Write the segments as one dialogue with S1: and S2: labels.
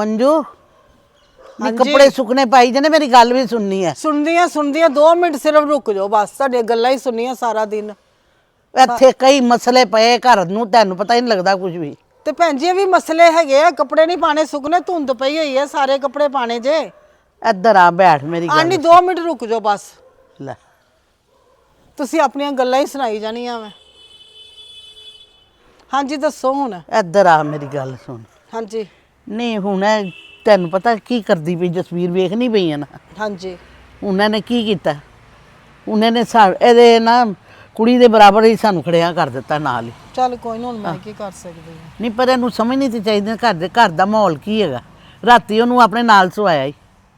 S1: ਮੰਜੂ ਨੀ
S2: ਹਾਂਜੀ।
S1: ਕੱਪੜੇ ਸੁੱਕਣੇ ਪਾਈ ਜਨੇ ਮੇਰੀ ਗੱਲ ਵੀ ਸੁਣਨੀ ਹੈ।
S2: ਸੁਣਦੀਆਂ ਸੁਣਦੀਆਂ 2 ਮਿੰਟ ਸਿਰਫ ਰੁਕ ਜਾਓ ਬਸ ਤੁਹਾਡੇ ਗੱਲਾਂ ਹੀ ਸੁਣੀਆਂ ਸਾਰਾ ਦਿਨ।
S1: ਇੱਥੇ ਕਈ ਮਸਲੇ ਪਏ ਘਰ ਨੂੰ ਤੈਨੂੰ ਪਤਾ ਹੀ ਨਹੀਂ ਲੱਗਦਾ ਕੁਝ ਵੀ।
S2: ਤੇ ਭੈਣ ਜੀ ਇਹ ਵੀ ਮਸਲੇ ਹੈਗੇ ਆ ਕੱਪੜੇ ਨਹੀਂ ਪਾਣੇ ਸੁੱਕਣੇ ਧੁੰਦ ਪਈ ਹੋਈ ਹੈ ਸਾਰੇ ਕੱਪੜੇ ਪਾਣੇ ਜੇ।
S1: ਇੱਧਰ ਆ ਬੈਠ ਮੇਰੀ ਗੱਲ
S2: ਆਂਟੀ 2 ਮਿੰਟ ਰੁਕ ਜਾਓ ਬਸ।
S1: ਲੈ।
S2: ਤੁਸੀਂ ਆਪਣੀਆਂ ਗੱਲਾਂ ਹੀ ਸੁਣਾਈ ਜਾਣੀਆਂ ਮੈਂ ਹਾਂਜੀ ਦੱਸੋ ਹੁਣ।
S1: ਇੱਧਰ ਆ ਮੇਰੀ ਗੱਲ ਸੁਣ।
S2: ਹਾਂਜੀ।
S1: ਨਹੀਂ ਹੁਣ ਇਹ ਤੈਨੂੰ ਪਤਾ ਕੀ ਕਰਦੀ ਪਈ ਜਸਵੀਰ ਵੇਖਣੀ ਪਈ ਨਾ?
S2: ਹਾਂਜੀ।
S1: ਉਹਨਾਂ ਨੇ ਕੀ ਕੀਤਾ? ਉਹਨਾਂ ਨੇ ਸਾ ਇਹਦੇ ਨਾ ਕੁੜੀ ਦੇ ਬਰਾਬਰ ਹੀ ਸਾਨੂੰ ਖੜਿਆ ਕਰ ਦਿੱਤਾ ਨਾਲ ਹੀ।
S2: ਚੱਲ ਕੋਈ ਨਾ ਹੁਣ ਮੈਂ ਕੀ ਕਰ ਸਕਦੀ ਹਾਂ?
S1: ਨਹੀਂ ਪਰ ਇਹਨੂੰ ਸਮਝਣੀ ਤੇ ਚਾਹੀਦੀ ਘਰ ਦੇ ਘਰ ਦਾ ਮਾਹੌਲ ਕੀ ਹੈਗਾ। ਰਾਤੀ ਉਹਨੂੰ ਆਪਣੇ ਨਾਲ ਸਵਾਇਆ ਹੀ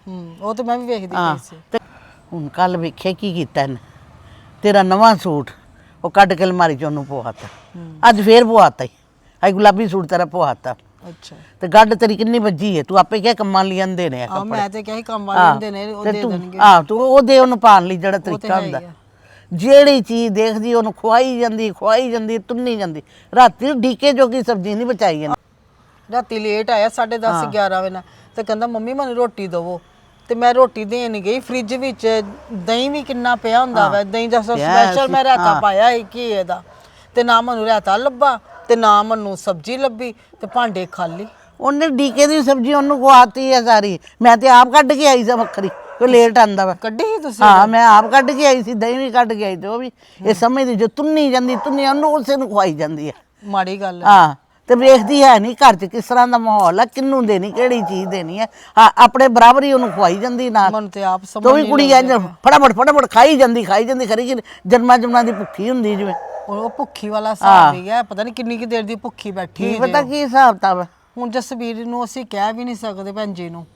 S2: ਹੂੰ ਉਹ ਤੇ ਮੈਂ ਵੀ ਵੇਖਦੀ
S1: ਹਾਂ
S2: ਪਈ ਸੀ।
S1: ਤੇ ਹੁਣ ਕੱਲ ਵੇਖਿਆ ਕੀ ਕੀਤਾ ਇਹਨੇ। ਤੇਰਾ ਨਵਾਂ ਸੂਟ ਉਹ ਕੱਢ ਕੇ ਅਲਮਾਰੀ ਚ ਉਹਨੂੰ ਪਵਾਤਾ ਅੱਜ ਫੇਰ ਪਵਾਤਾ ਹੀ ਅੱਜ ਗੁਲਾਬੀ ਸੂਟ ਤੇਰਾ ਪਵਾਤਾ
S2: ਅੱਛਾ।
S1: ਤੇ ਗੱਡ ਤੇਰੀ ਕਿੰਨੀ ਵੱਜੀ ਹੈ ਤੂੰ ਆਪੇ ਕਿਹਾ ਕੰਮਾਂ ਲਈ ਆਂਦੇ ਨੇ
S2: ਆ ਮੈਂ ਤੇ ਕਹੀ ਕੰਮ
S1: ਹਾਂ,
S2: ਵਾਲੇ ਹੁੰਦੇ ਨੇ ਉਹ ਦੇ ਦੇਣਗੇ।
S1: ਹਾਂ ਤੂੰ ਉਹ ਦੇ ਉਹਨੂੰ ਪਾਣ ਲਈ ਜਿਹੜਾ ਤਰੀਕਾ
S2: ਹੈ ਹੀ
S1: ਹੁੰਦਾ।
S2: ਆ।
S1: ਜਿਹੜੀ ਚੀਜ਼ ਦੇਖਦੀ ਉਹਨੂੰ ਖਵਾਈ ਜਾਂਦੀ ਖਵਾਈ ਜਾਂਦੀ ਤੁੰਨੀ ਜਾਂਦੀ। ਰਾਤੀ ਡੀਕੇ ਜੋਗੀ ਸਬਜ਼ੀ ਨਹੀਂ ਬਚਾਈ ਇਹਨੇ।
S2: ਰਾਤੀ ਲੇਟ ਆਇਆ 10:30 11 ਵਜੇ ਨਾਲ। ਤੇ ਕਹਿੰਦਾ ਮੰਮੀ ਮੈਨੂੰ ਰੋਟੀ ਦਿਵੋ। ਤੇ ਮੈਂ ਰੋਟੀ ਦੇਣ ਗਈ। ਫ੍ਰਿਜ ਵਿੱਚ ਦਹੀਂ ਵੀ ਕਿੰਨਾ ਪਿਆ ਹੁੰਦਾ ਵਾ। ਦਹੀਂ ਦਾ
S1: ਪਿਆ
S2: ਸਪੈਸ਼ਲ
S1: ਸੀ,
S2: ਮੈਂ ਰਾਤਾ
S1: ਹਾਂ।
S2: ਪਾਇਆ ਹੀ ਕੀ ਇਹਦਾ ਤੇ ਨਾ ਮੈਨੂੰ ਰਾਤਾ ਲੱਭਾ। ਤੇ ਨਾ ਮੈਨੂੰ ਸਬਜ਼ੀ ਲੱਭੀ ਤੇ ਭਾਂਡੇ ਖਾਲੀ।
S1: ਉਹਨੇ ਡੀਕੇ ਦੀ ਸਬਜ਼ੀ ਉਹਨੂੰ ਖਵਾਤੀ ਹੈ ਸਾਰੀ। ਮੈਂ ਤੇ ਆਪ ਕੱਢ ਕੇ ਆਈ ਸਾਂ ਵੱਖਰੀ। ਕੋਈ ਲੇਟ ਆਂਦਾ ਵਾ।
S2: ਕੱਢੀ ਸੀ ਤੁਸੀਂ
S1: ਹਾਂ ਮੈਂ ਆਪ ਕੱਢ ਕੇ ਆਈ ਸੀ ਦਹੀਂ ਵੀ ਕੱਢ ਕੇ ਆਈ ਤੇ ਉਹ ਵੀ। ਇਹ ਸਮਝਦੀ ਜੋ ਤੁੰਨੀ ਜਾਂਦੀ ਤੁੰਨੀ ਉਹਨੂੰ ਉਸੇ ਨੂੰ ਖਵਾਈ ਜਾਂਦੀ ਹੈ
S2: ਮਾੜੀ ਗੱਲ ਹੈ
S1: ਹਾਂ। ਤੇ ਵੇਖਦੀ ਹੈ ਨਹੀਂ ਘਰ 'ਚ ਕਿਸ ਤਰ੍ਹਾਂ ਦਾ ਮਾਹੌਲ ਹੈ ਕਿੰਨੂੰ ਦੇਣੀ ਕਿਹੜੀ ਚੀਜ਼ ਦੇਣੀ ਹੈ। ਹਾਂ ਆਪਣੇ ਬਰਾਬਰ ਹੀ ਉਹਨੂੰ ਖਵਾਈ ਜਾਂਦੀ ਨਾਲ।
S2: ਮਨ ਤੇ ਆਪ ਸਮਝ
S1: ਤੋ ਵੀ
S2: ਨਹੀਂ
S1: ਕੁੜੀ ਇੰਜ ਫਟਾਫਟ ਫਟਾਫਟ ਖਾਈ ਜਾਂਦੀ ਖਾਈ ਜਾਂਦੀ ਖਰੀ ਕਿ ਜਨਮਾਂ ਜਨਮਾਂ ਦੀ ਭੁੱਖੀ ਹੁੰਦੀ ਜਿਵੇਂ।
S2: ਉਹ ਭੁੱਖੀ ਵਾਲਾ ਹਿਸਾਬ ਹੀ। ਹੈ ਪਤਾ ਨਹੀਂ ਕਿੰਨੀ ਕਿ ਦੇਰ ਦੀ ਭੁੱਖੀ ਬੈਠੀ
S1: ਕੀ
S2: ਹੈ
S1: ਪਤਾ ਕੀ ਹਿਸਾਬ ਤਾ ਵਾ।
S2: ਹੁਣ ਜਸਵੀਰ ਨੂੰ ਅਸੀਂ ਕਹਿ ਵੀ ਨਹੀਂ ਸਕਦੇ ਭੈਣ ਜੀ ਨੂੰ।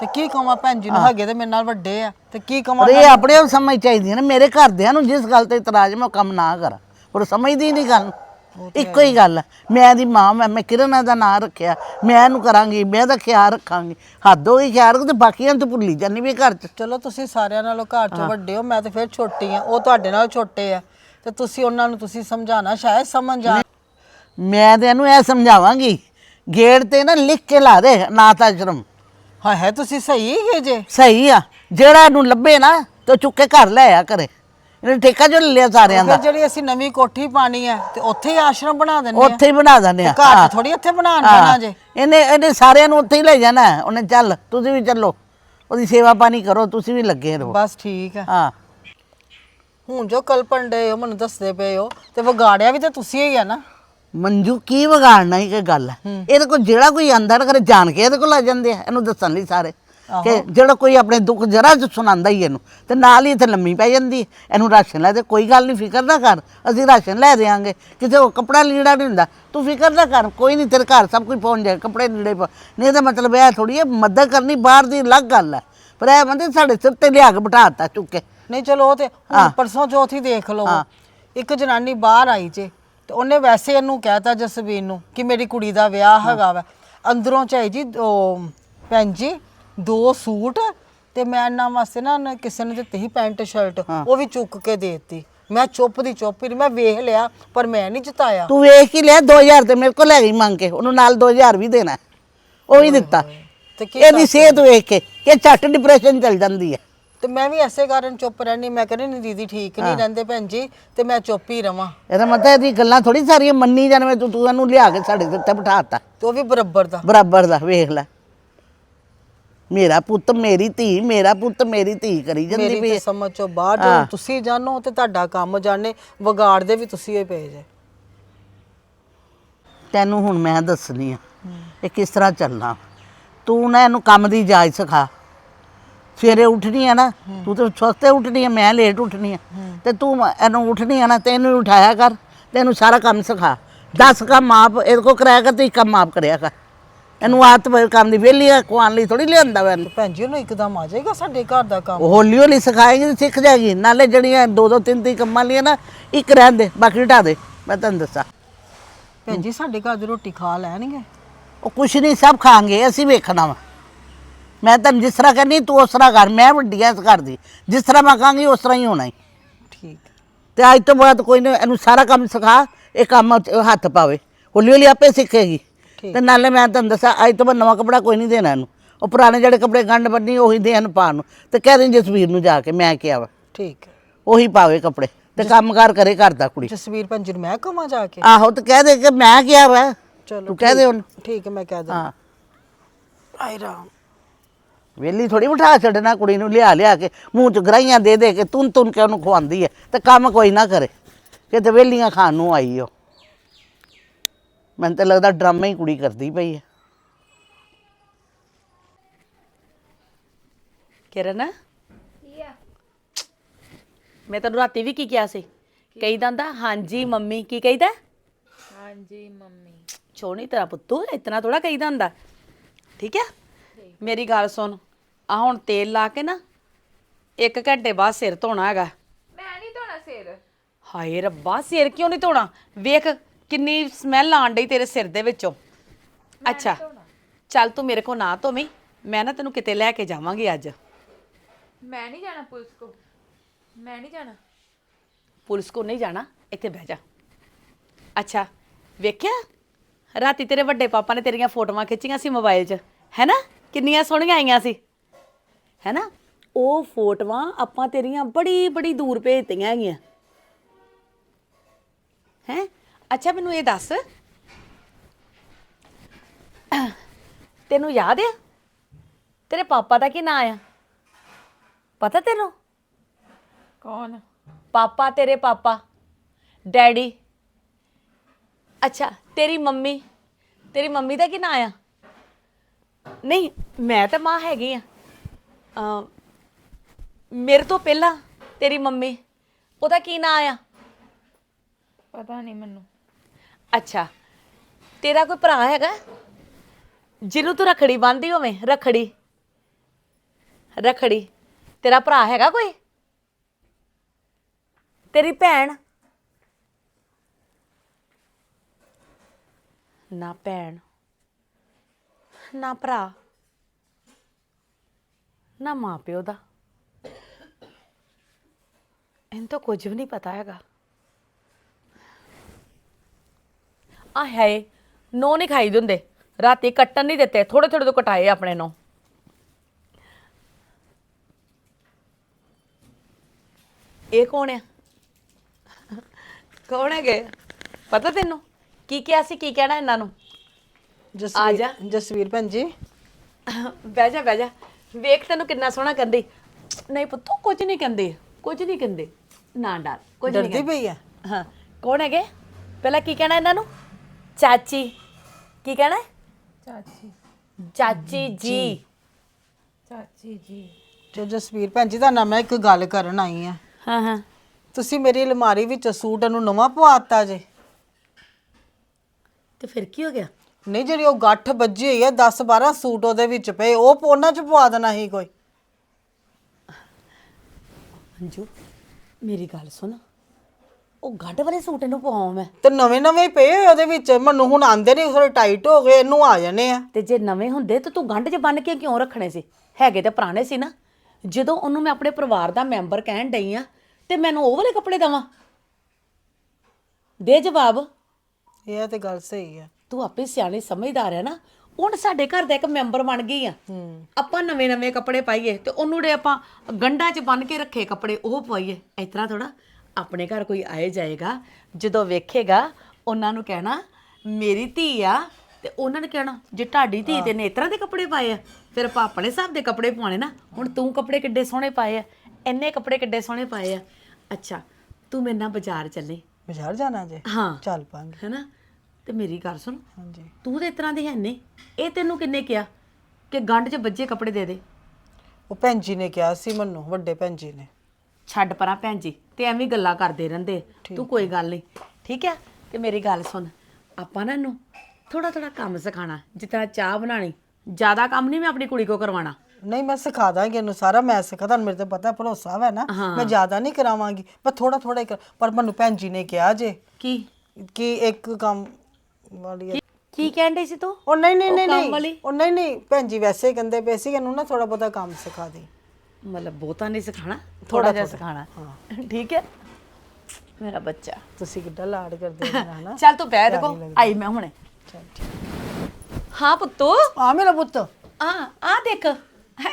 S2: ਤੇ ਕੀ ਕਹਾਂ ਭੈਣ ਜੀ ਨੂੰ ਹੈਗੇ ਤੇ ਮੇਰੇ ਨਾਲ ਵੱਡੇ ਆ ਤੇ ਕੀ ਕਹਾਂ
S1: ਪਰ ਇਹ ਆਪਣੇ ਆਪ ਸਮਝ ਚਾਹੀਦੀ ਹੈ ਨਾ ਮੇਰੇ ਘਰਦਿਆਂ ਨੂੰ ਜਿਸ ਗੱਲ ਤੇ ਇਤਰਾਜ਼ ਮੈਂ ਉਹ ਕੰਮ ਨਾ ਕਰਾਂ। ਪਰ ਉਹ ਸਮਝਦੀ ਨਹੀਂ ਗੱਲ ਇੱਕੋ ਹੀ ਗੱਲ ਹੈ ਮੈਂ ਦੀ ਮਾਂ ਮੈਂ ਮੈਂ ਕਿਰਨ ਦਾ ਨਾਂ ਰੱਖਿਆ। ਮੈਂ ਇਹਨੂੰ ਕਰਾਂਗੀ ਮੈਂ ਇਹਦਾ ਖਿਆਲ ਰੱਖਾਂਗੀ। ਹੱਦ ਹੋ ਗਈ ਖਿਆਲ ਤੇ ਬਾਕੀਆਂ ਨੂੰ ਤਾਂ ਭੁੱਲੀ ਜਾਂਦੀ ਵੀ ਘਰ 'ਚ
S2: ਚਲੋ ਤੁਸੀਂ ਸਾਰਿਆਂ ਨਾਲੋਂ ਘਰ 'ਚ ਵੱਡੇ ਹੋ ਮੈਂ ਤੇ ਫਿਰ ਛੋਟੀ ਆ। ਉਹ ਤੁਹਾਡੇ ਨਾਲ ਛੋਟੇ ਆ। ਤੇ ਤੁਸੀਂ ਉਹਨਾਂ ਨੂੰ ਤੁਸੀਂ ਸਮਝਾਣਾ ਸ਼ਾਇਦ ਸਮਝ ਜਾਣ
S1: ਮੈਂ ਤੇ ਇਹਨੂੰ ਇਹ ਸਮਝਾਵਾਂਗੀ। ਗੇਟ ਤੇ ਨਾ ਲਿਖ ਕੇ ਲਾ ਦੇ ਅਨਾਥ ਆਸ਼ਰਮ
S2: ਹਾਂ ਹੈ ਤੁਸੀਂ ਸਹੀ ਹੈਗੇ ਜੇ।
S1: ਸਹੀ ਆ। ਜਿਹੜਾ ਇਹਨੂੰ ਲੱਭੇ ਨਾ ਤੇ ਉਹ ਚੁੱਕ ਕੇ ਘਰ ਲੈ ਆ ਕਰੇ। ਇਹਨੇ ਠੇਕਾ ਜੋ ਲੈ ਲਿਆ ਸਾਰਿਆਂ ਦਾ।
S2: ਜਿਹੜੀ ਅਸੀਂ ਨਵੀਂ ਕੋਠੀ ਪਾਣੀ ਹੈ ਤੇ ਉੱਥੇ ਹੀ ਆਸ਼ਰਮ ਬਣਾ ਦਿੰਦੇ ਆ
S1: ਉੱਥੇ ਹੀ ਬਣਾ ਦਿੰਦੇ ਆ
S2: ਘਰ ਥੋੜੀ ਇੱਥੇ ਬਣਾਉਣ ਪੈਣਾ ਜੇ।
S1: ਇਹਨੇ ਇਹਨੇ ਸਾਰਿਆਂ ਨੂੰ ਉੱਥੇ ਹੀ ਲੈ ਜਾਣਾ ਹੈ। ਉਹਨੇ ਚੱਲ ਤੁਸੀਂ ਵੀ ਚੱਲੋ। ਉਹਦੀ ਸੇਵਾ ਪਾਣੀ ਕਰੋ ਤੁਸੀਂ ਵੀ ਲੱਗੇ ਰਹੋ।
S2: ਬਸ ਠੀਕ ਹੈ।
S1: ਹਾਂ।
S2: ਹੁਣ ਜੋ ਕਲਪਣ ਡੇ ਹੋ ਮੈਨੂੰ ਦੱਸਦੇ ਪਏ ਹੋ ਤੇ ਵਿਗਾੜਿਆ ਵੀ ਤੇ ਤੁਸੀਂ ਹੀ ਆ ਨਾ।
S1: ਮੰਜੂ ਕੀ ਵਿਗਾੜਨਾ ਹੀ ਕਿ ਗੱਲ ਹੈ? ਇਹਦੇ ਕੋਲ ਜਿਹੜਾ ਕੋਈ ਆਂਦਾ ਨਾ ਕਰੇ ਜਾਣ ਕੇ ਇਹਦੇ ਕੋਲ ਆ ਜਾਂਦੇ ਆ। ਇਹਨੂੰ ਦੱਸਣ ਲਈ ਸਾਰੇ। ਕਿ ਜਿਹੜਾ ਕੋਈ ਆਪਣੇ ਦੁੱਖ ਜਰਾ ਚ ਸੁਣਾਉਂਦਾ ਹੀ ਇਹਨੂੰ ਤੇ ਨਾਲ ਹੀ ਇੱਥੇ ਲੰਮੀ ਪੈ ਜਾਂਦੀ ਹੈ। ਇਹਨੂੰ ਰਾਸ਼ਨ ਲੈ ਦੇ ਕੋਈ ਗੱਲ ਨਹੀਂ ਫਿਕਰ ਨਾ ਕਰ। ਅਸੀਂ ਰਾਸ਼ਨ ਲੈ ਦੇਾਂਗੇ ਕਿਤੇ ਉਹ ਕਪੜਾ ਲੀੜਾ ਨਹੀਂ ਹੁੰਦਾ। ਤੂੰ ਫਿਕਰ ਨਾ ਕਰ ਕੋਈ ਨਹੀਂ ਤੇਰੇ ਘਰ ਸਭ ਕੁਝ ਪਹੁੰਚ ਜਾਏ ਕਪੜੇ ਲੀੜੇ ਪਾ- ਨਹੀਂ ਇਹਦਾ ਮਤਲਬ ਇਹ ਥੋੜੀ ਹੈ ਮਦਦ ਕਰਨੀ ਬਾਹਰ ਦੀ ਅਲੱਗ ਗੱਲ ਹੈ। ਪਰ ਇਹ ਬੰਦੇ ਸਾਡੇ ਸਿਰ ਤੇ ਲਿਆ ਕੇ ਬਿਠਾਤਾ ਚੁੱਕ ਕੇ।
S2: ਨਹੀਂ ਚਲੋ ਉਹ ਤੇ ਹੁਣ ਪਰਸੋਂ ਚੌਥੀ ਦੇਖ ਲਓ। ਇੱਕ ਜਨਾਨੀ ਬਾਹਰ ਆਈ ਜੇ ਤੇ ਉਹਨੇ ਵੈਸੇ ਇਹਨੂੰ ਕਹਿਤਾ ਜਸਵੀਰ ਨੂੰ ਕਿ ਮੇਰੀ ਕੁੜੀ ਦਾ ਵਿਆਹ ਹੈਗਾ ਵਾ। ਅੰਦਰੋਂ ਚਾਹੀ ਜੀ ਉਹ ਭੈਣ ਜੀ ਦੋ ਸੂਟ ਤੇ ਮੈਂ ਇਹਨਾਂ ਵਾਸਤੇ ਨਾ ਕਿਸੇ ਨੇ ਦਿੱਤੀ ਸੀ ਪੈਂਟ ਸ਼ਰਟ ਉਹ ਵੀ ਚੁੱਕ ਕੇ ਦੇ ਦਿੱਤੀ। ਮੈਂ ਚੁੱਪ ਦੀ ਚੁੱਪ ਹੀ ਮੈਂ ਵੇਖ ਲਿਆ ਪਰ ਮੈਂ ਨਹੀਂ ਜਿਤਾਇਆ।
S1: ਤੂੰ ਵੇਖ ਹੀ ਲਿਆ 2000 ਤੇ ਮੇਰੇ ਕੋਲ ਲੈ ਗਈ ਮੰਗ ਕੇ ਉਹਨੂੰ ਨਾਲ 2000 ਵੀ ਦੇਣਾ। ਉਹ ਵੀ ਦਿੱਤਾ।
S2: ਤੇ ਕੀ
S1: ਇਹਦੀ ਸਿਹਤ ਵੇਖ ਕੇ ਕਿ ਝੱਟ ਡਿਪਰੈਸ਼ਨ ਚੱਲ ਜਾਂਦੀ ਹੈ।
S2: ਤੇ ਮੈਂ ਵੀ ਐਸੇ ਕਾਰਨ ਚੁੱਪ ਰਹਿਣੀ ਮੈਂ ਕਹਿੰਦੀ ਨਹੀਂ ਦੀਦੀ ਠੀਕ ਨਹੀਂ ਰਹਿੰਦੇ ਭੈਣ ਜੀ ਤੇ ਮੈਂ ਚੁੱਪ ਹੀ ਰਵਾਂ।
S1: ਇਹਦਾ ਮਤਲਬ ਇਹਦੀ ਗੱਲਾਂ ਥੋੜੀ ਸਾਰੀਆਂ ਮੰਨੀ ਜਾਣਵੇਂ ਤੂੰ ਤੂੰ ਇਹਨੂੰ ਲਿਆ ਕੇ ਸਾਡੇ ਤੇ ਬਿਠਾਤਾ
S2: ਤੇ ਉਹ ਵੀ ਬਰਾਬਰ ਦਾ।
S1: ਬਰਾਬਰ ਦਾ ਵੇਖ ਲੈ। ਮੇਰਾ ਪੁੱਤ ਮੇਰੀ ਧੀ ਮੇਰਾ ਪੁੱਤ ਮੇਰੀ ਧੀ ਕਰੀ ਜਾਂਦੀ
S2: ਮੇਰੀ
S1: ਪਈ
S2: ਤੇ
S1: ਹੈ।
S2: ਸਮਝ ਚੋਂ ਬਾਹਰ ਜੋ ਤੁਸੀਂ ਜਾਣੋ ਤੇ ਤੁਹਾਡਾ ਕੰਮ ਜਾਣੇ ਵਿਗਾੜਦੇ ਵੀ ਤੁਸੀਂ ਹੀ ਪਏ ਜੇ।
S1: ਤੈਨੂੰ ਹੁਣ ਮੈਂ ਦੱਸਣੀ ਆ ਇਹ ਕਿਸ ਤਰ੍ਹਾਂ ਚੱਲਣਾ। ਤੂੰ ਨਾ ਇਹਨੂੰ ਕੰਮ ਦੀ ਜਾਚ ਸਿਖਾ। ਸਵੇਰੇ ਉੱਠਣੀ ਆ ਨਾ ਤੂੰ ਤੇ ਸਵਸਤੇ ਉੱਠਣੀ ਆ ਮੈਂ ਲੇਟ ਉੱਠਣੀ ਆ। ਤੇ ਤੂੰ ਇਹਨੂੰ ਉੱਠਣੀ ਆ ਨਾ ਤੇ ਇਹਨੂੰ ਉਠਾਇਆ ਕਰ ਤੇ ਇਹਨੂੰ ਸਾਰਾ ਕੰਮ ਸਿਖਾ। 10 ਕੰਮ ਆਪ ਇਹਦੇ ਕੋ ਕਰਾਇਆ ਕਰ ਤੇ ਇੱਕ ਕੰਮ ਆਪ ਕਰਿਆ ਕਰ। ਇਹਨੂੰ ਪਈ ਕੰਮ ਦੀ ਵਿਹਲੀ ਆ ਕੁਆਨ ਲਈ ਥੋੜੀ ਲਿਆਂਦਾ ਵੈਨ
S2: ਭੈਣ ਜੀ ਉਹਨੂੰ ਇੱਕਦਮ ਆ ਜਾਏਗਾ ਸਾਡੇ ਘਰ ਦਾ ਕੰਮ।
S1: ਹੌਲੀ ਹੌਲੀ ਸਿਖਾਏਗੀ ਤੇ ਸਿੱਖ ਜਾਏਗੀ। ਨਾਲੇ ਜਿਹੜੀਆਂ ਦੋ ਦੋ ਤਿੰਨ ਤਿੰਨ ਕੰਮਾਂ ਲਈ ਨਾ ਇੱਕ ਰਹਿਣ ਦੇ ਬਾਕੀ ਹਟਾ ਦੇ। ਮੈਂ ਤੈਨੂੰ ਦੱਸਾਂ।
S2: ਭੈਣ ਜੀ ਸਾਡੇ ਘਰ ਦੀ ਰੋਟੀ ਖਾ ਲੈਣਗੇ।
S1: ਉਹ ਕੁਛ ਨਹੀਂ ਸਭ ਖਾਂਗੇ ਅਸੀਂ ਵੇਖਣਾ ਵਾ। ਮੈਂ ਤੈਨੂੰ ਜਿਸ ਤਰ੍ਹਾਂ ਕਹਿੰਦੀ ਤੂੰ ਉਸ ਤਰ੍ਹਾਂ ਕਰ। ਮੈਂ ਵੱਡੀ ਐ ਇਸ ਘਰ ਦੀ। ਜਿਸ ਤਰ੍ਹਾਂ ਮੈਂ ਕਹਾਂਗੀ ਉਸ ਤਰ੍ਹਾਂ ਹੀ ਹੋਣਾ ਹੀ
S2: ਠੀਕ।
S1: ਤੇ ਅੱਜ ਤੋਂ ਬਾਅਦ ਕੋਈ ਨਾ ਇਹਨੂੰ ਸਾਰਾ ਕੰਮ ਸਿਖਾ ਇਹ ਕੰਮ ਹੱਥ ਪਾਵੇ। ਹੌਲੀ ਹੌਲੀ ਆਪੇ ਸਿੱਖੇਗੀ। ਤੇ ਨਾਲੇ ਮੈਂ ਤੁਹਾਨੂੰ ਦੱਸਾਂ ਅੱਜ ਤੋਂ ਬਾਅਦ ਨਵਾਂ ਕੱਪੜਾ ਕੋਈ ਨਹੀਂ ਦੇਣਾ ਇਹਨੂੰ। ਉਹ ਪੁਰਾਣੇ ਜਿਹੜੇ ਕੱਪੜੇ ਗੰਢ ਬੰਨੀ ਉਹੀ ਦੇਣ ਪਾਉਣ ਨੂੰ। ਤੇ ਕਹਿ ਦੇ ਜਸਵੀਰ ਨੂੰ ਜਾ ਕੇ ਮੈਂ ਕਿਹਾ ਵਾ।
S2: ਠੀਕ। ਹੈ
S1: ਉਹੀ ਪਾਵੇ ਕੱਪੜੇ। ਤੇ ਕੰਮਕਾਰ ਕਰੇ ਘਰ ਦਾ ਕੁੜੀ।
S2: ਜਸਵੀਰ ਨੂੰ ਮੈਂ ਕਹਾਂ ਜਾ ਕੇ?
S1: ਆਹੋ ਤੇ ਕਹਿ ਦੇ ਕਿ ਮੈਂ ਕਿਹਾ ਵਾ।
S2: ਚਲੋ
S1: ਤੂੰ ਕਹਿ ਦੇ ਉਹਨੂੰ।
S2: ਠੀਕ ਹੈ ਮੈਂ ਕਹਿ ਦਿੰਦਾ।
S1: ਹਾਂ।
S2: ਆਈ ਰਾਮ।
S1: ਵੇਲੀ ਥੋੜੀ ਬਿਠਾ ਛੱਡਣਾ ਕੁੜੀ ਨੂੰ ਲਿਆ ਲਿਆ ਕੇ। ਮੂੰਹ ਚ ਗਰਾਈਆਂ ਦੇ ਦੇ ਕੇ ਤੁਨ ਤੁਨ ਕੇ ਉਹਨੂੰ ਖਵਾਉਂਦੀ ਹੈ। ਤੇ ਕੰਮ ਕੋਈ ਨਾ ਕਰੇ। ਕਿਤੇ ਵੇਲੀਆਂ ਖਾਣ ਨੂੰ ਆਈ ਉਹ ਮੈਨੂੰ ਤਾਂ ਲੱਗਦਾ ਡਰਾਮਾ ਹੀ ਕੁੜੀ ਕਰਦੀ ਪਈ ਹੈ
S3: ਕਿਰਨ? ਮੈਂ ਤੈਨੂੰ ਰਾਤੀ ਵੀ ਕੀ ਕਿਹਾ ਸੀ? ਕਹੀ ਦੰਦਾ ਹਾਂਜੀ ਮੰਮੀ। ਕੀ ਕਹੀਦਾ?
S4: ਹਾਂਜੀ ਮੰਮੀ।
S3: ਛੋਣੀ ਤੇਰਾ ਪੁੱਤੂ ਇਤਨਾ ਥੋੜਾ ਕਹੀਦਾ ਹੁੰਦਾ ਠੀਕ ਹੈ ਮੇਰੀ ਗੱਲ ਸੁਣ। ਆ ਹੁਣ ਤੇਲ ਲਾ ਕੇ ਨਾ ਇੱਕ ਘੰਟੇ ਬਾਅਦ ਸਿਰ ਧੋਣਾ ਹੈਗਾ।
S4: ਮੈਂ ਨਹੀਂ ਧੋਣਾ ਸਿਰ।
S3: ਹਾਏ ਰੱਬਾ ਸਿਰ ਕਿਉਂ ਨਹੀਂ ਧੋਣਾ? ਵੇਖ ਕਿੰਨੀ ਸਮੈਲ ਆਣ ਡਈ ਤੇਰੇ ਸਿਰ ਦੇ ਵਿੱਚੋਂ? ਅੱਛਾ। ਚੱਲ ਤੂੰ ਮੇਰੇ ਕੋ ਨਾ ਧੋਵੀਂ ਮੈਂ ਨਾ ਤੈਨੂੰ ਕਿਤੇ ਲੈ ਕੇ ਜਾਵਾਂਗੀ ਅੱਜ।
S4: ਮੈਂ ਨਹੀਂ ਜਾਣਾ ਪੁਲਿਸ ਕੋ। ਮੈਂ ਨਹੀਂ ਜਾਣਾ।
S3: ਪੁਲਿਸ ਕੋ ਨਹੀਂ ਜਾਣਾ ਇੱਥੇ ਬਹਿ ਜਾ। ਅੱਛਾ ਵੇਖਿਆ? ਰਾਤੀ ਤੇਰੇ ਵੱਡੇ ਪਾਪਾ ਨੇ ਤੇਰੀਆਂ ਫੋਟੋਆਂ ਖਿੱਚੀਆਂ ਸੀ ਮੋਬਾਈਲ 'ਚ। ਹੈਨਾ ਕਿੰਨੀਆਂ ਸੋਹਣੀਆਂ ਆਈਆਂ ਸੀ। ਹੈਨਾ ਉਹ ਫੋਟੋਆਂ ਆਪਾਂ ਤੇਰੀਆਂ ਬੜੀ ਬੜੀ ਦੂਰ ਭੇਜਤੀਆਂ ਹੈਗੀਆਂ। ਹੈ? ਅੱਛਾ ਮੈਨੂੰ ਇਹ ਦੱਸ। ਤੈਨੂੰ ਯਾਦ ਆ? ਤੇਰੇ ਪਾਪਾ ਦਾ ਕੀ ਨਾਂ ਆ? ਪਤਾ ਤੈਨੂੰ?
S4: ਕੌਣ?
S3: ਪਾਪਾ ਤੇਰੇ ਪਾਪਾ। ਡੈਡੀ। ਅੱਛਾ ਤੇਰੀ ਮੰਮੀ। ਤੇਰੀ ਮੰਮੀ ਦਾ ਕੀ ਨਾਂ ਆ? ਨਹੀਂ ਮੈਂ ਤਾਂ ਮਾਂ ਹੈਗੀ ਆ। ਅਮ, ਮੇਰੇ ਤੋਂ ਪਹਿਲਾਂ ਤੇਰੀ ਮੰਮੀ ਉਹਦਾ ਕੀ ਨਾਂ ਆ?
S4: ਪਤਾ ਨਹੀਂ ਮੈਨੂੰ।
S3: ਅੱਛਾ। ਤੇਰਾ ਕੋਈ ਭਰਾ ਹੈਗਾ? ਜਿਹਨੂੰ ਤੂੰ ਰਖੜੀ ਬੰਨ੍ਹਦੀ ਹੋਵੇਂ, ਰਖੜੀ। ਰਖੜੀ। ਤੇਰਾ ਭਰਾ ਹੈਗਾ ਕੋਈ? ਤੇਰੀ ਭੈਣ? ਨਾ ਭੈਣ। ਨਾ ਭਰਾ। ਨਾ ਮਾਂ ਪਿਓ ਦਾ। ਇਹਨੂੰ ਤਾਂ ਕੁਝ ਵੀ ਨਹੀਂ ਪਤਾ ਹੈਗਾ। ਆ ਹੈ ਨੋ ਨਹੀਂ ਖਾਈ ਦਿੰਦੇ ਰਾਤੀ ਕੱਟਣ ਨਹੀਂ ਦਿੱਤੇ ਥੋੜੇ ਥੋੜੇ ਤੋਂ ਕਟਾਏ ਆਪਣੇ ਨੂੰ। ਇਹ ਕੌਣ ਆ? ਕੌਣ ਹੈਗੇ? ਪਤਾ ਤੈਨੂੰ? ਕੀ ਕਿਹਾ ਸੀ ਕੀ ਕਹਿਣਾ ਇਹਨਾਂ ਨੂੰ? ਆ ਜਾ।
S2: ਜਸਵੀਰ ਜਸਵੀਰ ਭੈਣ ਜੀ।
S3: ਬਹਿ ਜਾ ਬਹਿ ਜਾ। ਵੇਖ ਤੈਨੂੰ ਕਿੰਨਾ ਸੋਹਣਾ ਕਹਿੰਦੀ। ਨਹੀਂ ਪੁੱਤੋ ਕੁਝ ਨਹੀਂ ਕਹਿੰਦੇ ਕੁਝ ਨਹੀਂ ਕਹਿੰਦੇ। ਨਾ ਡਰ ਕੁਝ ਨਹੀਂ
S2: ਡਰਦੀ
S3: ਕਹਿੰਦੇ।
S2: ਪਈ ਹੈ
S3: ਹਾਂ ਕੌਣ ਹੈਗੇ? ਪਹਿਲਾਂ ਕੀ ਕਹਿਣਾ ਇਹਨਾਂ ਨੂੰ? ਚਾਚੀ। ਕੀ ਕਹਿਣਾ? ਹੈ?
S4: ਚਾਚੀ।
S3: ਚਾਚੀ ਜੀ।
S4: ਚਾਚੀ ਜੀ।
S2: ਜੋ ਜਸਵੀਰ ਭੈਣ ਜੀ ਦਾ ਨਾਮ ਮੈਂ ਇੱਕ ਗੱਲ ਕਰਨ ਆਈ ਆ
S3: ਹਾਂ ਹਾਂ।
S2: ਤੁਸੀਂ ਮੇਰੀ ਅਲਮਾਰੀ ਵਿੱਚ ਸੂਟ ਨੂੰ ਨਵਾਂ ਪਵਾਤਾ ਜੇ।
S3: ਤੇ ਫਿਰ ਕੀ ਹੋ ਗਿਆ?
S2: ਨਹੀਂ ਜਿਹੜੀ ਉਹ ਗੱਠ ਵੱਜੀ ਹੋਈ ਹੈ 10 12 ਸੂਟ ਉਹਦੇ ਵਿੱਚ ਪਏ ਉਹ ਉਹਨਾਂ ਚ ਪਵਾ ਦੇਣਾ ਸੀ ਕੋਈ।
S3: ਅੰਜੂ ਮੇਰੀ ਗੱਲ ਸੁਣ। ਉਹ ਗੱਡ ਵਾਲੇ ਸੂਟ ਇਹਨੂੰ ਪਵਾਉਂ ਮੈਂ।
S2: ਤੇ ਨਵੇਂ ਨਵੇਂ ਪਏ ਹੋਏ ਉਹਦੇ ਵਿੱਚ ਮੈਨੂੰ ਹੁਣ ਆਂਦੇ ਨਹੀਂ ਥੋੜੇ ਟਾਈਟ ਹੋ ਗਏ ਇਹਨੂੰ ਆ ਜਾਣੇ ਆ।
S3: ਤੇ ਜੇ ਨਵੇਂ ਹੁੰਦੇ ਤਾਂ ਤੂੰ ਗੰਢ 'ਚ ਬੰਨ ਕੇ ਕਿਉਂ ਰੱਖਣੇ ਸੀ? ਹੈਗੇ ਤੇ ਪੁਰਾਣੇ ਸੀ ਨਾ। ਜਦੋਂ ਉਹਨੂੰ ਮੈਂ ਆਪਣੇ ਪਰਿਵਾਰ ਦਾ ਮੈਂਬਰ ਕਹਿਣ ਡਈ ਆ ਤੇ ਮੈਨੂੰ ਉਹ ਵਾਲੇ ਕੱਪੜੇ ਦਵਾਂ? ਦੇ ਜਵਾਬ।
S2: ਇਹ ਤੇ ਗੱਲ ਸਹੀ ਹੈ
S3: ਤੂੰ ਆਪੇ ਸਿਆਣੀ ਸਮਝਦਾਰ ਹੈ ਨਾ। ਹੁਣ ਸਾਡੇ ਘਰ ਦਾ ਇੱਕ ਮੈਂਬਰ ਬਣ ਗਈ ਆ। ਆਪਾਂ ਨਵੇਂ ਨਵੇਂ ਕੱਪੜੇ ਪਾਈਏ ਤੇ ਉਹਨੂੰ ਦੇ ਆਪਾਂ ਗੰਢਾਂ 'ਚ ਬੰਨ ਕੇ ਰੱਖੇ ਕੱਪੜੇ ਉਹ ਪਾਈਏ ਇਸ ਤਰ੍ਹਾਂ ਥੋੜਾ ਆਪਣੇ ਘਰ ਕੋਈ ਆਏ ਜਾਏਗਾ ਜਦੋਂ ਵੇਖੇਗਾ ਉਹਨਾਂ ਨੂੰ ਕਹਿਣਾ ਮੇਰੀ ਧੀ ਆ। ਤੇ ਉਹਨਾਂ ਨੇ ਕਹਿਣਾ ਜੇ ਢਾਡੀ ਧੀ ਤੇ ਨੇ ਇਸ ਤਰ੍ਹਾਂ ਦੇ ਕੱਪੜੇ ਪਾਏ ਆ ਫਿਰ ਆਪਾਂ ਆਪਣੇ ਹਿਸਾਬ ਦੇ ਕੱਪੜੇ ਪਾਉਣੇ ਨਾ। ਹੁਣ ਤੂੰ ਕੱਪੜੇ ਕਿੱਡੇ ਸੋਹਣੇ ਪਾਏ ਆ ਇੰਨੇ ਕੱਪੜੇ ਕਿੱਡੇ ਸੋਹਣੇ ਪਾਏ ਆ। ਅੱਛਾ ਤੂੰ ਮੇਰੇ ਨਾਲ ਬਾਜ਼ਾਰ ਚੱਲੇ।
S2: ਬਾਜ਼ਾਰ ਜਾਣਾ ਜੇ?
S3: ਹਾਂ।
S2: ਚੱਲ ਪਾਂਗੇ।
S3: ਹੈਨਾ? ਤੇ ਮੇਰੀ ਗੱਲ ਸੁਣ।
S2: ਹਾਂਜੀ।
S3: ਤੂੰ ਤੇ ਇਸ ਤਰ੍ਹਾਂ ਦੀ ਹੈ ਨਹੀਂ ਇਹ ਤੈਨੂੰ ਕਿੰਨੇ ਕਿਹਾ ਕਿ ਗੰਢ 'ਚ ਬੱਜੇ ਕੱਪੜੇ ਦੇ ਦੇ?
S2: ਉਹ ਭੈਣ ਜੀ ਨੇ ਕਿਹਾ ਸੀ ਮੈਨੂੰ ਵੱਡੇ ਭੈਣ ਜੀ ਨੇ।
S3: ਛੱਡ ਪਰਾਂ ਭੈਣ ਜੀ ਤੇ ਐਵੇਂ ਹੀ ਗੱਲਾਂ ਕਰਦੇ ਰਹਿੰਦੇ ਤੂੰ ਕੋਈ ਗੱਲ ਨਹੀਂ ਠੀਕ ਹੈ ਤੇ ਮੇਰੀ ਗੱਲ ਸੁਣ ਆਪਾਂ ਨਾ ਇਹਨੂੰ ਥੋੜਾ ਥੋੜਾ ਕੰਮ ਸਿਖਾਣਾ ਜਿੱਦਾਂ ਚਾਹ ਬਣਾਣੀ ਜ਼ਿਆਦਾ ਕੰਮ ਨਹੀਂ ਮੈਂ ਆਪਣੀ ਕੁੜੀ ਕੋ ਕਰਵਾਉਣਾ।
S2: ਨਹੀਂ ਮੈਂ ਸਿਖਾ ਦਾਂਗੀ ਇਹਨੂੰ ਸਾਰਾ ਮੈਂ ਸਿਖਾ ਤੁਹਾਨੂੰ ਮੇਰੇ ਤੇ ਪਤਾ ਭਰੋਸਾ ਵਾ ਨਾ। ਮੈਂ ਜ਼ਿਆਦਾ ਨਹੀਂ ਕਰਾਵਾਂਗੀ ਪਰ ਥੋੜਾ ਥੋੜਾ ਹੀ ਕਰ। ਪਰ ਮੈਨੂੰ ਭੈਣ ਜੀ ਨੇ ਕਿਹਾ ਜੇ
S3: ਕੀ?
S2: ਕਿ ਇੱਕ ਕੰਮ ਵਾਲੀ ਹੈ।
S3: ਕੀ ਕਹਿੰਦੇ ਸੀ ਤੂੰ?
S2: ਉਹ ਨਹੀਂ ਨਹੀਂ
S3: ਉਹ
S2: ਨਹੀਂ
S3: ਕੰਮ
S2: ਨਹੀਂ।
S3: ਵਾਲੀ?
S2: ਉਹ ਨਹੀਂ ਨਹੀਂ ਭੈਣ ਜੀ ਵੈਸੇ ਹੀ ਕਹਿੰਦੇ ਪਏ ਸੀ ਇਹਨੂੰ ਨਾ ਥੋੜਾ ਬਹੁਤਾ ਕੰਮ ਸਿਖਾ ਦੇ।
S3: ਮਤਲਬ ਬਹੁਤਾ ਨਹੀਂ ਸਿਖਾਣਾ ਥੋੜਾ ਜਿਹਾ ਸਿਖਾਣਾ। ਠੀਕ ਹੈ? ਮੇਰਾ ਬੱਚਾ।
S2: ਤੁਸੀਂ ਕਿੱਡਾ ਲਾਡ ਕਰਦੇ ਹੋ ਮੇਰਾ ਹਨਾ?
S3: ਚੱਲ ਤੂੰ ਬੈਠ ਕੋ ਆਈ ਮੈਂ ਹੁਣੇ।
S2: ਚੱਲ ਠੀਕ।
S3: ਹਾਂ ਪੁੱਤੋ।
S2: ਆ ਮੇਰਾ ਪੁੱਤ।
S3: ਆ ਆ ਦੇਖ।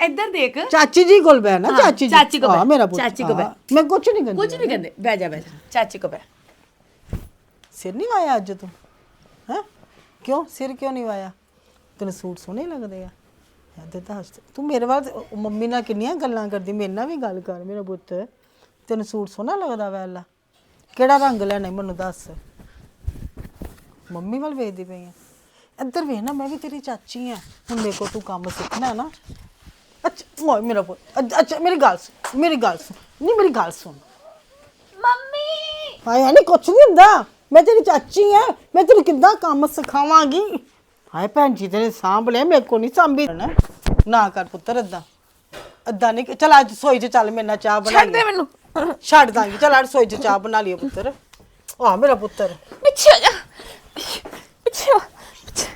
S3: ਇੱਧਰ ਦੇਖ।
S2: ਚਾਚੀ ਜੀ ਕੋਲ ਬੈ ਨਾ ਚਾਚੀ ਜੀ।
S3: ਚਾਚੀ ਕੋਲ ਬਹਿ,
S2: ਮੇਰਾ ਪੁੱਤ।
S3: ਚਾਚੀ ਕੋਲ ਬਹਿ।
S2: ਮੈਂ ਕੁਝ ਨਹੀਂ ਕਹਿੰਦੀ
S3: ਕੁਝ ਨਹੀਂ ਕਹਿੰਦੇ। ਬਹਿ ਜਾ ਬਹਿ ਜਾ। ਚਾਚੀ ਕੋ ਬਹਿ।
S2: ਸਿਰ ਨਹੀਂ ਵਾਇਆ ਅੱਜ ਤੂੰ? ਹੈ? ਕਿਉਂ? ਸਿਰ ਕਿਉਂ ਨਹੀਂ ਵਾਇਆ? ਤੈਨੂੰ ਸੂਟ ਸੋਹਣੇ ਲੱਗਦੇ ਆ। ਤੇ ਦੱਸ ਤੂੰ ਮੇਰੇ ਵੱਲ ਉਹ ਮੰਮੀ ਨਾਲ ਕਿੰਨੀਆਂ ਗੱਲਾਂ ਕਰਦੀ ਮੇਰੇ ਨਾਲ ਵੀ ਗੱਲ ਕਰ ਮੇਰਾ ਪੁੱਤ। ਤੈਨੂੰ ਸੂਟ ਸੋਹਣਾ ਲੱਗਦਾ ਵੈਲਾ ਕਿਹੜਾ ਰੰਗ ਲੈਣਾ ਈ ਮੈਨੂੰ ਦੱਸ। ਮੰਮੀ ਵੱਲ ਵੇਖਦੀ ਪਈ ਆ। ਇੱਧਰ ਵੇਖ ਨਾ ਮੈਂ ਵੀ ਤੇਰੀ ਚਾਚੀ ਆ। ਹੁਣ ਮੇਰੇ ਕੋਲ ਤੂੰ ਕੰਮ ਸਿੱਖਣਾ ਨਾ। ਅੱਛਾ ਓਏ ਮੇਰਾ ਪੁੱਤ ਅੱਛਾ- ਅੱਛਾ ਮੇਰੀ ਗੱਲ ਸੁਣ ਮੇਰੀ ਗੱਲ ਸੁਣ। ਨਹੀਂ ਮੇਰੀ ਗੱਲ ਸੁਣ।
S4: ਮੰਮੀ!
S2: ਹਾਏ ਨਹੀਂ ਕੁਛ ਨਹੀਂ ਹੁੰਦਾ। ਮੈਂ ਤੇਰੀ ਚਾਚੀ ਆ। ਮੈਂ ਤੈਨੂੰ ਕਿੱਦਾਂ ਕੰਮ ਸਿਖਾਵਾਂਗੀ? ਹਾਏ ਭੈਣ ਜੀ ਤੇਰੇ ਸਾਂਭ ਲਿਆ ਮੇਰੇ ਕੋ ਨਹੀਂ ਸਾਂਭੀ। ਨਾ ਨਾ ਕਰ ਪੁੱਤਰ ਏਦਾਂ। ਏਦਾਂ ਨਹੀਂ ਚਲ ਅੱਜ ਸੋਈ ਚ ਚੱਲ ਮੇਰੇ ਨਾਲ ਚਾਹ ਬਣਾ
S4: ਛੱਡ ਦੇ ਮੈਨੂੰ।
S2: ਛੱਡ ਦਾਂਗੀ। ਚਲ ਅੱਜ ਸੋਈ ਚ ਚਾਹ ਬਣਾ ਲਈਏ ਪੁੱਤਰ। ਆ ਮੇਰਾ ਪੁੱਤਰ।
S4: ਪਿੱਛੇ ਹੋ ਜਾ। ਪਿੱਛੇ ਹੋ। ਪਿੱਛੇ।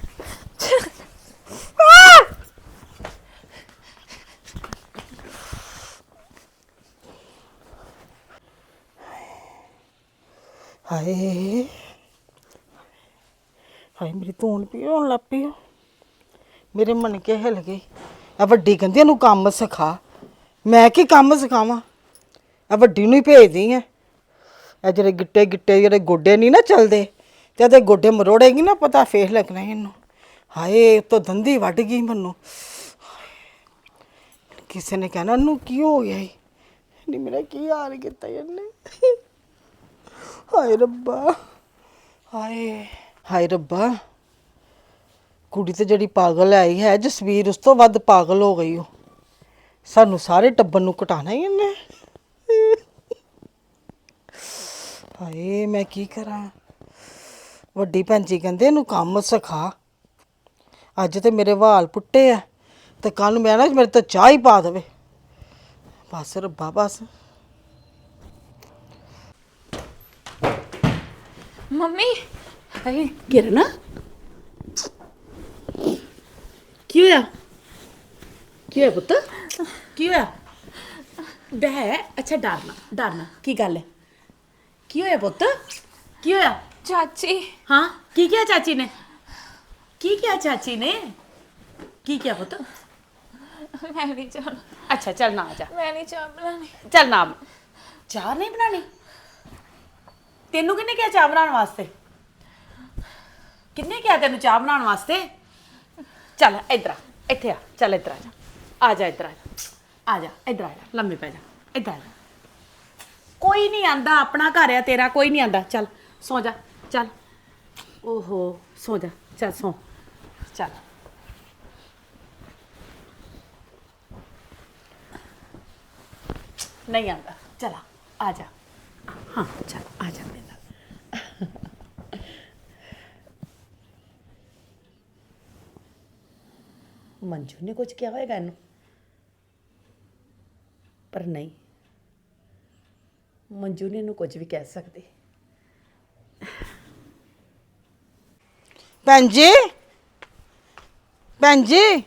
S2: ਹਾਏ। ਹਾਏ, ਮੇਰੀ ਧੂਣ ਪੀ ਹੋਣ ਲੱਗ ਪਈ ਆ। ਮੇਰੇ ਮਨ ਕੇ ਹਿਲ ਗਈ ਆ ਵੱਡੀ ਕਹਿੰਦੀ ਇਹਨੂੰ ਕੰਮ ਸਿਖਾ। ਮੈਂ ਕੀ ਕੰਮ ਸਿਖਾਵਾਂ? ਆ ਵੱਡੀ ਨੂੰ ਹੀ ਭੇਜਦੀ ਆ। ਇਹ ਜਿਹੜੇ ਗਿੱਟੇ ਗਿੱਟੇ ਜਿਹੜੇ ਗੋਡੇ ਨਹੀਂ ਨਾ ਚੱਲਦੇ, ਤੇ ਇਹਦੇ ਗੋਡੇ ਮਰੋੜੇਗੀ ਨਾ ਪਤਾ ਫੇਰ ਲੱਗਣਾ ਇਹਨੂੰ। ਹਾਏ, ਉਤੋਂ ਦੰਦੀ ਵੱਢ ਗਈ ਮੈਨੂੰ। ਕਿਸੇ ਨੇ ਕਹਿਣਾ, ਇਹਨੂੰ ਕੀ ਹੋ ਗਿਆ ਈ? ਨਹੀਂ ਮੇਰਾ ਕੀ ਹਾਲ ਕੀਤਾ ਇਹਨੇ? ਹਾਏ ਰੱਬਾ, ਹਾਏ। ਹਾਏ ਰੱਬਾ, ਕੁੜੀ ਤੇ ਜਿਹੜੀ ਪਾਗਲ ਆਈ ਹੈ, ਜਸਵੀਰ ਉਸ ਤੋਂ ਵੱਧ ਪਾਗਲ ਹੋ ਗਈ ਉਹ। ਸਾਨੂੰ ਸਾਰੇ ਟੱਬਰ ਨੂੰ ਕਟਾਣਾ ਹੀ ਇਹਨੇ। ਹਾਏ, ਮੈਂ ਕੀ ਕਰਾਂ? ਵੱਡੀ ਭੈਣ ਜੀ ਕਹਿੰਦੇ ਇਹਨੂੰ ਕੰਮ ਸਿਖਾ। ਅੱਜ ਤੇ ਮੇਰੇ ਵਾਲ ਪੁੱਟੇ ਆ, ਤੇ ਕੱਲ ਨੂੰ ਮੈਂ ਨਾ ਮੇਰੇ ਤੇ ਚਾਹ ਹੀ ਪਾ ਦੇਵੇ। ਬਸ ਰੱਬਾ, ਬਸ।
S4: ਮੰਮੀ
S3: ਹਾਏ ਕਿਰਨ ਕੀ ਹੋਇਆ ਕੀ ਹੋਇਆ ਪੁੱਤ ਕੀ ਹੋਇਆ ਬਹਿ ਅੱਛਾ ਡਰਨਾ ਡਰਨਾ ਕੀ ਗੱਲ ਹੈ ਕੀ ਹੋਇਆ ਪੁੱਤ ਕੀ ਹੋਇਆ
S4: ਚਾਚੀ
S3: ਹਾਂ ਕੀ ਕਿਹਾ ਚਾਚੀ ਨੇ ਕੀ ਕਿਹਾ ਚਾਚੀ ਨੇ ਕੀ ਕਿਹਾ ਪੁੱਤ
S4: ਮੈਂ ਨਹੀਂ
S3: ਅੱਛਾ ਚੱਲ ਨਾ ਆ ਜਾ
S4: ਮੈਂ ਨਹੀਂ ਚਾਹ ਬਣਾਉਣੀ
S3: ਚੱਲ ਨਾ ਚਾਹ ਨਹੀਂ ਬਣਾਣੀ ਤੈਨੂੰ ਕਿਹਨੇ ਕਿਹਾ ਚਾਹ ਬਣਾਉਣ ਵਾਸਤੇ ਕਿੰਨੇ ਕਿਹਾ ਤੈਨੂੰ ਚਾਹ ਬਣਾਉਣ ਵਾਸਤੇ? ਚੱਲ, ਇੱਧਰ ਆ, ਇੱਥੇ ਆ, ਚੱਲ ਇੱਧਰ ਆ ਜਾ। ਆ ਜਾ, ਇੱਧਰ ਆ ਜਾ। ਆ ਜਾ, ਇੱਧਰ ਆ ਜਾ, ਲੰਮੇ ਪੈ ਜਾ, ਇੱਧਰ ਆ ਜਾ। ਕੋਈ ਨਹੀਂ ਆਂਦਾ, ਆਪਣਾ ਘਰ ਆ ਤੇਰਾ, ਕੋਈ ਨਹੀਂ ਆਂਦਾ। ਚੱਲ, ਸੌ ਜਾ, ਚੱਲ। ਓਹੋ, ਸੌ ਜਾ, ਚੱਲ ਸੌ, ਚੱਲ। ਨਹੀਂ ਆਂਦਾ, ਚਲਾ ਆ ਜਾ। ਹਾਂ, ਚੱਲ, ਆ ਜਾ, ਮੇਰੇ ਨਾਲ ਮੰਜੂ ਨੇ ਕੁਝ ਕਿਹਾ ਹੋਏਗਾ ਇਹਨੂੰ? ਪਰ ਨਹੀਂ। ਮੰਜੂ ਨੇ ਇਹਨੂੰ ਕੁਝ ਵੀ ਕਹਿ ਸਕਦੀ।
S2: ਭੈਣ ਜੀ। ਭੈਣ ਜੀ।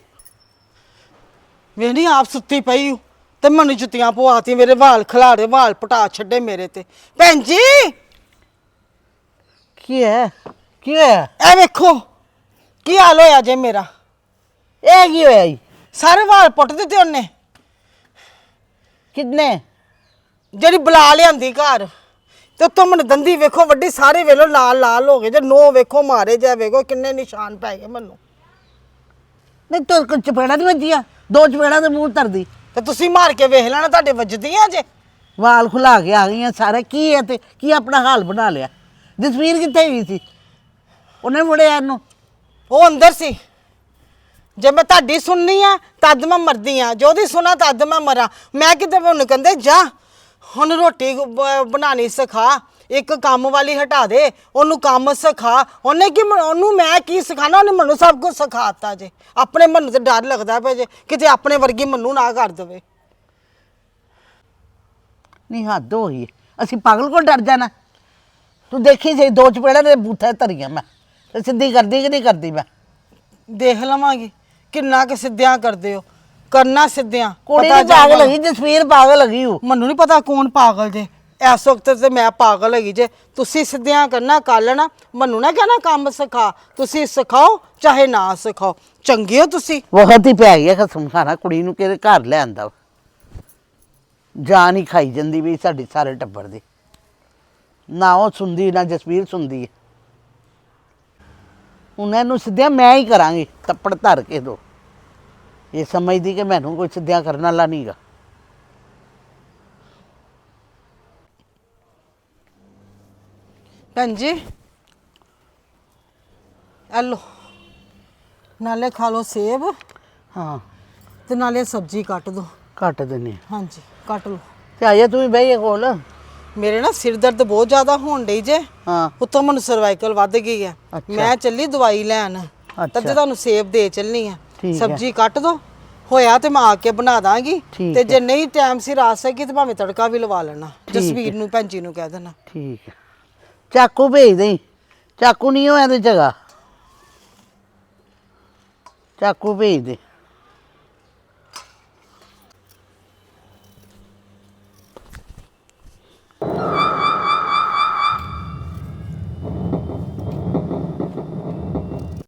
S2: ਵੇਣੀ ਆਪ ਸੁੱਤੀ ਪਈ ਹੂੰ ਤੇ ਮੈਨੂੰ ਜੁੱਤੀਆਂ ਪਵਾਤੀ ਮੇਰੇ ਵਾਲ ਖਲਾੜੇ ਵਾਲ ਪਟਾ ਛੱਡੇ ਮੇਰੇ ਤੇ। ਭੈਣ ਜੀ।
S1: ਕੀ ਹੈ? ਕੀ ਹੋਇਆ?
S2: ਇਹ ਵੇਖੋ ਕੀ ਹਾਲ ਹੋਇਆ ਜੇ ਮੇਰਾ?
S1: ਇਹ ਕੀ ਹੋਇਆ ਜੀ?
S2: ਸਾਰੇ ਵਾਲ ਪੁੱਟ ਦਿੱਤੇ ਉਹਨੇ।
S1: ਕਿੰਨੇ?
S2: ਜਿਹੜੀ ਬੁਲਾ ਲਿਆਂਦੀ ਘਰ ਤੇ ਉੱਤੋਂ ਮੈਨੂੰ ਦੰਦੀ ਵੇਖੋ ਵੱਡੀ ਸਾਰੇ ਵੇਲੋ ਲਾਲ ਲਾਲ ਹੋ ਗਏ ਜੇ ਨੋ ਵੇਖੋ ਮਾਰੇ ਜਾ ਵੇਖੋ ਕਿੰਨੇ ਨਿਸ਼ਾਨ ਪੈ ਗਏ ਮੈਨੂੰ।
S1: ਨਹੀਂ ਤੋ ਚਪੇੜਾ ਨਹੀਂ ਵੱਜੀਆਂ? ਦੋ ਚਪੇੜਾ ਦੇ ਮੂੰਹ ਧਰਦੀ।
S2: ਤੇ ਤੁਸੀਂ ਮਾਰ ਕੇ ਵੇਖ ਲੈਣਾ ਤੁਹਾਡੇ ਵੱਜਦੀਆਂ ਜੇ।
S1: ਵਾਲ ਖੁਲਾ ਕੇ ਆ ਗਈਆਂ ਸਾਰੇ ਕੀ ਹੈ ਤੇ ਕੀ ਆਪਣਾ ਹਾਲ ਬਣਾ ਲਿਆ? ਜਸਵੀਰ ਕਿੱਥੇ ਗਈ ਸੀ? ਉਹਨੇ ਮੁੜਿਆ ਇਹਨੂੰ?
S2: ਉਹ ਅੰਦਰ ਸੀ। ਜੇ ਮੈਂ ਤੁਹਾਡੀ ਸੁਣਨੀ ਆ ਤਦ ਮੈਂ ਮਰਦੀ ਆ। ਜੋ ਦੀ ਸੁਣਾ ਤਦ ਮੈਂ ਮਰਾਂ। ਮੈਂ ਕਿਤੇ ਉਹਨੂੰ ਕਹਿੰਦੇ ਜਾ ਹੁਣ ਰੋਟੀ ਬ- ਬਣਾਉਣੀ ਸਿਖਾ। ਇੱਕ ਕੰਮ ਵਾਲੀ ਹਟਾ ਦੇ ਉਹਨੂੰ ਕੰਮ ਸਿਖਾ। ਉਹਨੇ ਕੀ ਮ- ਉਹਨੂੰ ਮੈਂ ਕੀ ਸਿਖਾਣਾ ਉਹਨੇ ਮੈਨੂੰ ਸਭ ਕੁਝ ਸਿਖਾਤਾ ਜੇ। ਆਪਣੇ ਮਨ ਤੇ ਡਰ ਲੱਗਦਾ ਪਿਆ ਜੇ ਕਿਤੇ ਆਪਣੇ ਵਰਗੀ ਮੈਨੂੰ ਨਾ ਕਰ ਦੇਵੇ।
S1: ਨਹੀਂ ਹੱਦ ਹੋ ਗਈ। ਹੈ। ਅਸੀਂ ਪਾਗਲ ਕੋਲ ਡਰ ਜਾਣਾ? ਤੂੰ ਦੇਖੀ ਜੇ ਦੋ ਚਪੇੜਾ ਦੇ ਬੂਥੇ ਧਰੀਆਂ ਮੈਂ ਤੇ ਸਿੱਧੀ ਕਰਦੀ ਕਿ ਨਹੀਂ ਕਰਦੀ ਮੈਂ?
S2: ਦੇਖ ਲਵਾਂਗੀ। ਕਿੰਨਾ ਕਿ ਸਿੱਧਿਆਂ ਕਰਦੇ ਹੋ? ਕਰਨਾ ਸਿੱਧਿਆਂ
S1: ਕੁੜੀ
S2: ਪਤਾ
S1: ਨਹੀਂ ਪਾਗਲ
S2: ਜਾਊਗਾ।
S1: ਹੈਗੀ ਜਸਵੀਰ ਪਾਗਲ ਹੈਗੀ ਉਹ।
S2: ਮੈਨੂੰ ਨਹੀਂ ਪਤਾ ਕੌਣ ਪਾਗਲ ਜੇ। ਇਸ ਵਕਤ ਤੇ ਮੈਂ ਪਾਗਲ ਹੈਗੀ ਜੇ। ਤੁਸੀਂ ਸਿੱਧਿਆਂ ਕਰਨਾ ਕੱਲ ਨਾ ਮੈਨੂੰ ਨਾ ਕਹਿਣਾ ਕੰਮ ਸਿਖਾ। ਤੁਸੀਂ ਸਿਖਾਓ ਚਾਹੇ ਨਾ ਸਿਖਾਓ। ਚੰਗੇ ਹੋ ਤੁਸੀਂ।
S1: ਵਕਤ ਹੀ ਪੈ ਗਿਆ ਖਸਮ ਖਾਣਾ। ਕੁੜੀ ਨੂੰ ਕਿਹਦੇ ਘਰ ਲੈ ਆਂਦਾ। ਜਾਨ ਹੀ ਖਾਈ ਜਾਂਦੀ ਵੀ ਸਾਡੇ ਸਾਰੇ ਟੱਬਰ ਦੀ। ਨਾ ਉਹ ਸੁਣਦੀ ਨਾ ਜਸਵੀਰ ਸੁਣਦੀ ਹੈ। ਹੁਣ ਇਹਨੂੰ ਸਿੱਧਿਆ ਮੈਂ ਹੀ ਕਰਾਂਗੀ ਥੱਪੜ ਧਰ ਕੇ ਦੋ। ਇਹ ਸਮਝਦੀ ਕਿ ਮੈਨੂੰ ਕੋਈ ਸਿੱਧਿਆ ਕਰਨ ਵਾਲਾ ਨਹੀਂਗਾ
S2: ਭੈਣ ਜੀ ਹਲੋ ਨਾਲੇ ਖਾ ਲਓ ਸੇਬ
S1: ਹਾਂ।
S2: ਤੇ ਨਾਲੇ ਸਬਜ਼ੀ ਕੱਟ ਦੋ।
S1: ਕੱਟ ਦਿੰਨੇ ਆ।
S2: ਹਾਂਜੀ ਕੱਟ ਲਓ।
S1: ਤੇ ਆਇਆ ਤੂੰ ਵੀ ਬਹਿ ਕੋਲ।
S2: ਮੇਰੇ ਨਾ ਸਿਰ ਦਰਦ ਬਹੁਤ ਜ਼ਿਆਦਾ ਹੋਣ ਡਈ ਜੇ।
S1: ਹਾਂ।
S2: ਉੱਤੋਂ ਮੈਨੂੰ ਸਰਵਾਈਕਲ ਵੱਧ ਗਈ ਹੈ
S1: ਅੱਛਾ।
S2: ਮੈਂ ਚੱਲੀ ਦਵਾਈ ਲੈਣ।
S1: ਅੱਛਾ।
S2: ਤਦ ਤੁਹਾਨੂੰ ਸੇਬ ਦੇ
S1: ਠੀਕ ਹੈ।
S2: ਸਬਜ਼ੀ ਕੱਟ ਦੋ। ਹੋਇਆ ਤੇ ਮੈਂ ਆ ਕੇ ਬਣਾ ਦਾਂਗੀ।
S1: ਠੀਕ
S2: ਤੇ। ਜੇ ਨਹੀਂ ਟਾਈਮ ਸਿਰ ਆ ਸਕੀ ਤੇ ਭਾਵੇਂ ਤੜਕਾ ਵੀ ਲਵਾ ਲੈਣਾ।
S1: ਠੀਕ
S2: ਜਸਵੀਰ ਨੂੰ ਭੈਣ ਜੀ ਨੂੰ ਕਹਿ ਦੇਣਾ।
S1: ਠੀਕ ਹੈ ਚਾਕੂ ਭੇਜ ਦੇ ਚਾਕੂ ਨਹੀਂ ਹੋਇਆ ਤੇ ਜਗਾ ਚਾਕੂ ਭੇਜ ਦੇ।